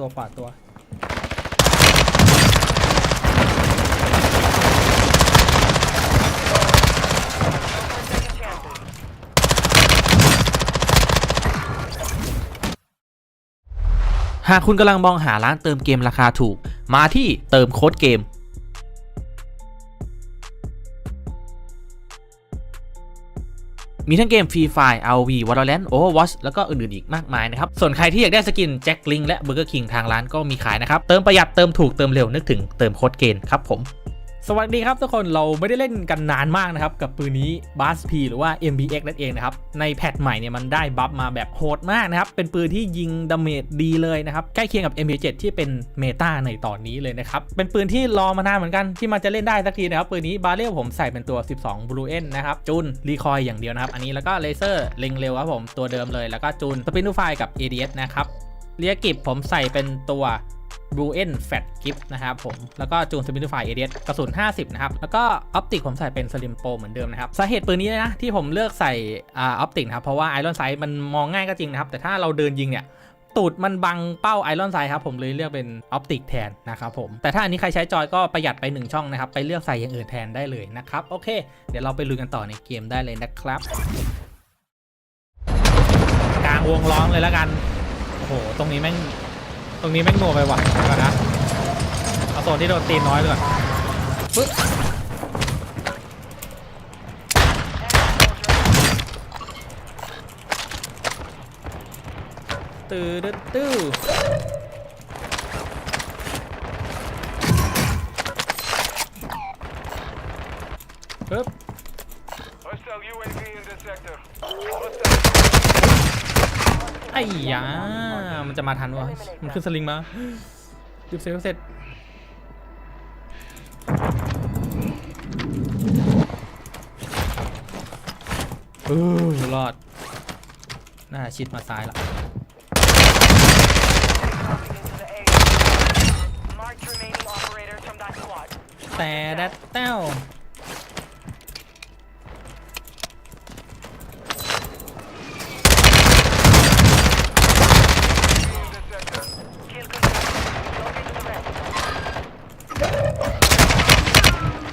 ตัวขวาตัวหากคุณกำลังมองหาร้านเติมเกมราคาถูก มาที่เติมโค้ดเกม มีทั้งเกม Free Fire RV Valorant Overwatch แล้วก็อื่นๆอีกมากมายนะครับ ส่วนใครที่อยากได้สกินแจ็คลิงและเบอร์เกอร์คิงทางร้านก็มีขายนะครับ เติมประหยัดเติมถูกเติมเร็วนึกถึงเติมโค้ดเกณฑ์ครับผม สวัสดีครับทุกคนเราไม่ได้เล่นกันนานมากนะครับ กับปืนนี้ b a s P หรือว่า MBX นั่นเองนะครับ ในแพทใหม่เนี่ยมันได้บัฟมาแบบโหดมากนะครับ เป็นปืนที่ยิงดาเมจดีเลยนะครับ ใกล้เคียงกับ MBJ ที่เป็นเมตาในตอนนี้เลยนะครับ เป็นปืนที่รอมานานเหมือนกันที่มันจะเล่นได้สักทีนะครับ ปืนนี้บาเรลผมใส่เป็นตัว 12 Blue N นะครับจูนรีคอยอย่างเดียวนะครับ อันนี้แล้วก็เลเซอร์เล็งเร็วครับผมตัวเดิมเลยแล้วก็จูนสปินทูไฟกับ ADS นะครับเรียกิบผมใส่เป็นตัว b l u e n Fat Gift นะครับผม แล้วก็จูน Simplify a d s กระสุน 50 นะครับ แล้วก็ออปติกผมใส่เป็น Slim Pro เหมือนเดิมนะครับ สาเหตุปืนนี้นะ ที่ผมเลือกใส่อ่าออปติกนะครับ เพราะว่า Iron Sight มันมองง่ายก็จริงนะครับ แต่ถ้าเราเดินยิงเนี่ยตูดมันบังเป้า Iron Sight ครับผมเลยเลือกเป็นออปติกแทนนะครับผม แต่ถ้าอันนี้ใครใช้จอยก็ประหยัดไป 1 ช่องนะครับ ไปเลือกใส่อย่างอื่นแทนได้เลยนะครับ โอเค เดี๋ยวเราไปลุยกันต่อในเกมได้เลยนะครับ กลางวงล้อมเลยแล้วกัน โอ้โห ตรงนี้แม่ง ตรงนี้แม่งโง่ไปว่ะก่อนนะเอาโซนที่โดนตีนน้อยก่อนปึ๊บตื้อตื้อปึ๊บ Hostile UAV in this sector. ไอ้ยามันจะมาทันวะ มันขึ้นสลิงมาหยุดเซลเสร็จเออรอด น่าชิดมาซ้ายละแต่ดัดเต้า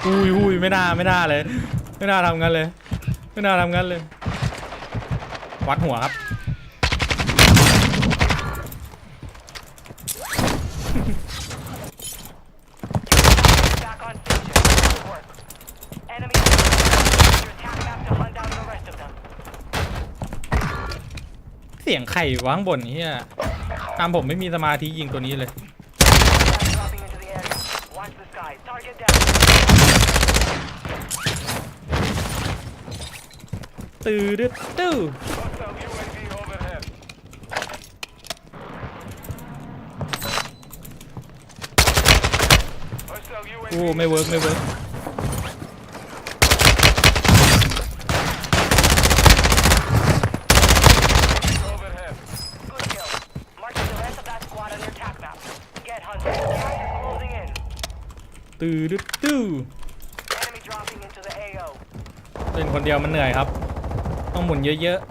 อุ้ยอุ้ยไม่น่าไม่น่าเลย ไม่น่าทำงั้นเลย ไม่น่าทำงั้นเลย วัดหัวครับ Back on station. Good work. Enemy. Your attack map to hunt down the rest of them. เสียงไข่วางบนเฮียตามผมไม่มีสมาธิยิงตัวนี้เลย Gas dropping into the area. Watch the sky. Target down. ตื้อดึ๊นตื้อโอ้ไม่เวิร์กไม่เวิร์กตื่นตื้อเป็นคนเดียวมันเหนื่อยครับ ต้องหมุนเยอะๆ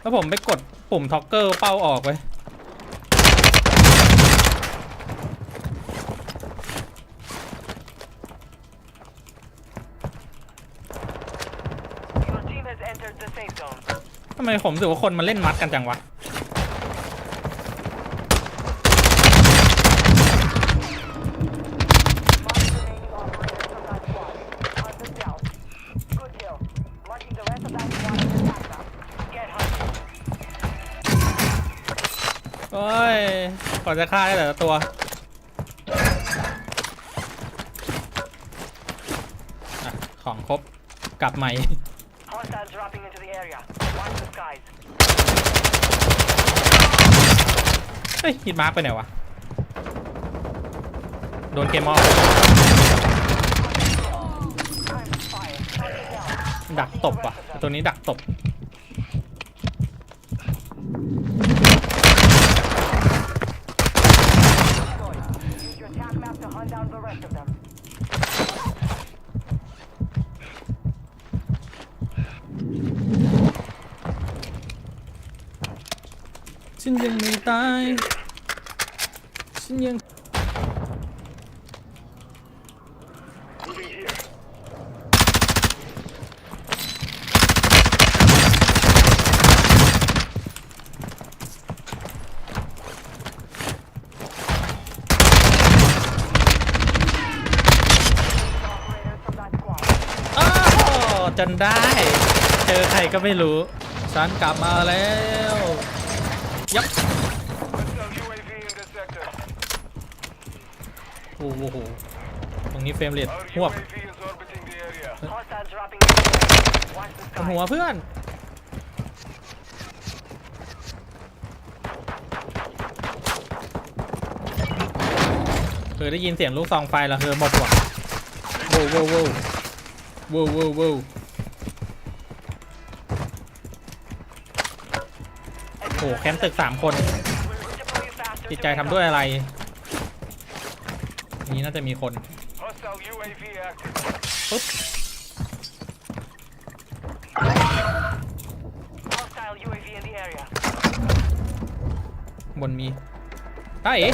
แล้วผมไปกดปุ่มท็อกเกอร์เป้าออกไว้ย Your team has entered the safe zone. ทำไมผมรู้สึกว่าคนมันเล่นมัดกันจังวะ Mark remaining operators from that squad. Hunt them down. Good kill. Marking the rest of that squad on your attack map. Get hunted. โอ้ยกว่าจะฆ่าได้แต่ละตัว อะ ของครบ กลับใหม่ Hostiles dropping into the area. Watch the skies. เฮ้ยฮิตมาร์กไปไหนวะ โดนเกมออฟ Time to fire. Target down. ดักตบว่ะ ตัวนี้ดักตบ Xin dừng người tay xin dừng. จนได้ เจอใครก็ไม่รู้ฉันกลับมาแล้วยับโอ้โหตรงนี้เฟรมเรทหวบหัวเพื่อนเธอได้ยินเสียงลูกซองไฟแล้วเธอหมดหวังโว้วโว้วโว้วโว้ว โว้วโว้วโอ้โหแคมป์ตึกสามคน We'll deploy you faster จิต to ใจ make ทำ up. ด้วยอะไรอย่างนี้น่าจะมีคน Hostile UAV active. ปุ๊บ Hostile UAV in the area. บนมีได้เอ๋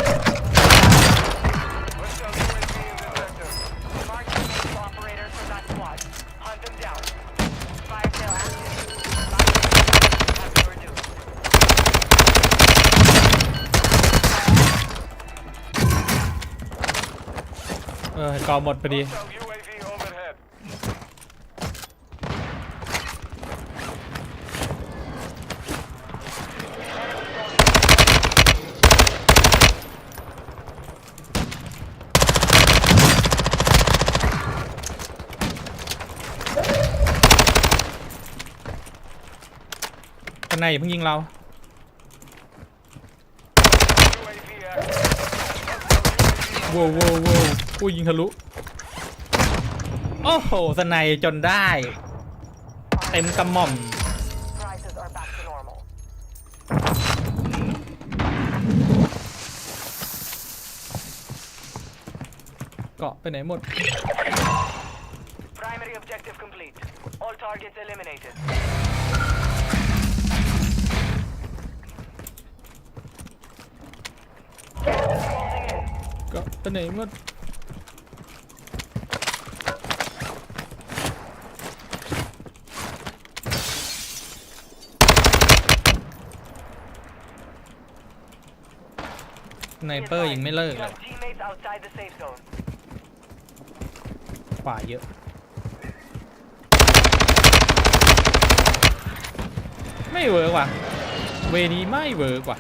ออกอหมดพอดี Hostile UAV overhead. ข้างในอย่าเพิ่งยิงเรา UAV active. โว้วโว้วโว้วกูยิงทะลุ โอ้โหสไนยจนได้ เต็มกระหม่อม Prices are back to normal. เกาะไปไหนหมด Primary objective complete. All targets eliminated. กาะไปไหนหมดสไนเปอร์ยังไม่เลิก You เลย have teammates outside the safe zone. ขวาเยอะ ไม่เวิร์กว่ะ เวนี้ไม่เวิร์กว่ะ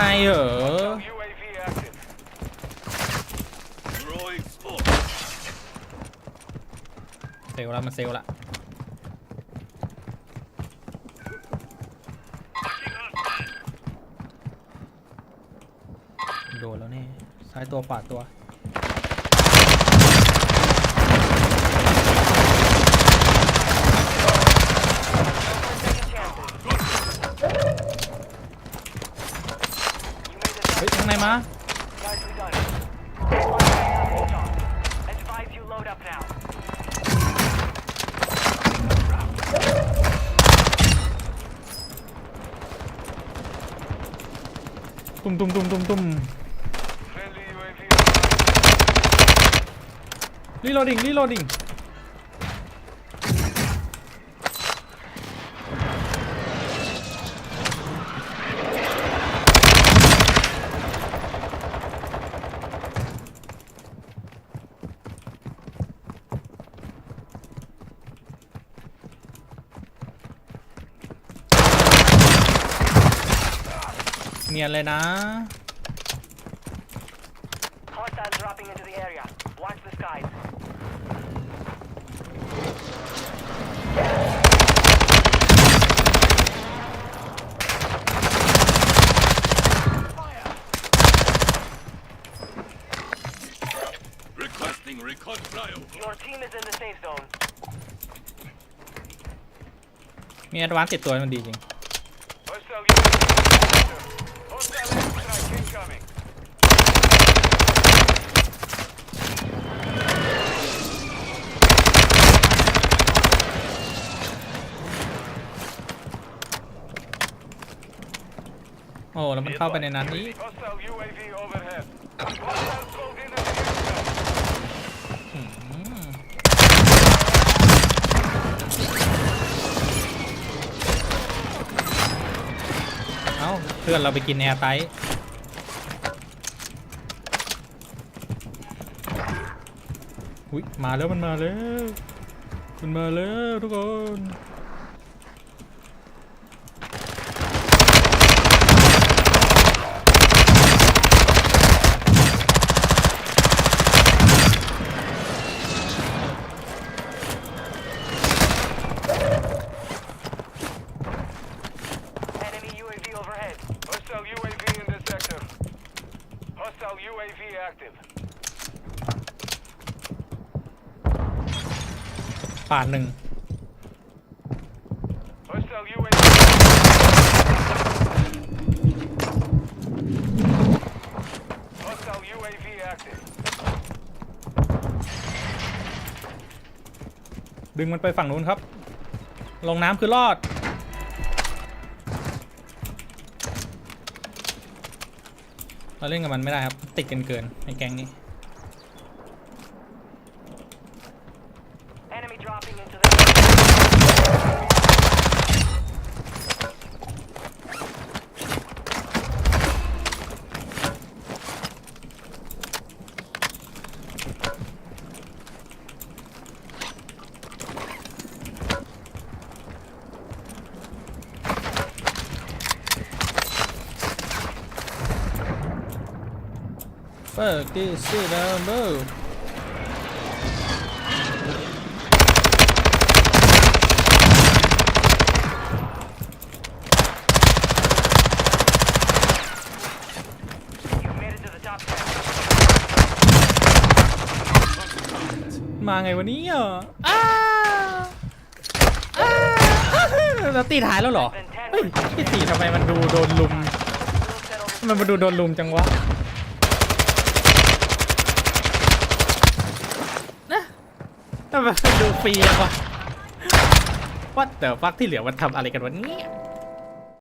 ยิงสไนเหรอเซลละมันเซลลละ โดนแล้วแน่ซ้ายตัวขวาตัว Second chances. You made it เฮ้ยข้างในมา Nicely done. One man up top. Advise you load up now. ตุ้มตุ้มตุ้มตุ้มตุ้ม Friendly UAV รีโหลดดิ้งรีโหลดดิ้ง นียนเลยนะ Hostiles dropping into the area. Watch the skies. Requesting recon flyover. Your team is in the safe zone. มีแอดวานซ์ติดตัวมันดีจริง Hostile UAV in the sector. Hostile airstrike incoming. เโอ้แล้วมันเข้าไปในนั้นนี้ Hostile UAV overhead. Hostiles called in at the airspace. อืมเอ้าเพื่อนเราไปกินแอร์ไตอุ้ยมาแล้วมันมาแล้วมันมาแล้วทุกคน Enemy UAV overhead. Hostile UAV in this sector. Hostile UAV active. ป่านหนึ่ง Hostile UAV. Hostile UAV active. ดึงมันไปฝั่งนู้นครับ ลงน้ำคือรอด เราเล่นกับมันไม่ได้ครับ ติดกันเกินไอ้แก๊งนี้ Enemy dropping into the. เฟิร์กที่ชื่อดาวเบอร์ You made it to the top 10. มาไงวันนี้อะอ้าเราตีท้ายแล้วเหรอ เฮ้ยพี่ตีทำไมมันดูโดนลุม มันมาดูโดนลุมจังวะ ทำไมดูฟรีอะวะว่าแต่ฟักที่เหลือมันทำอะไรกันวะเนี่ย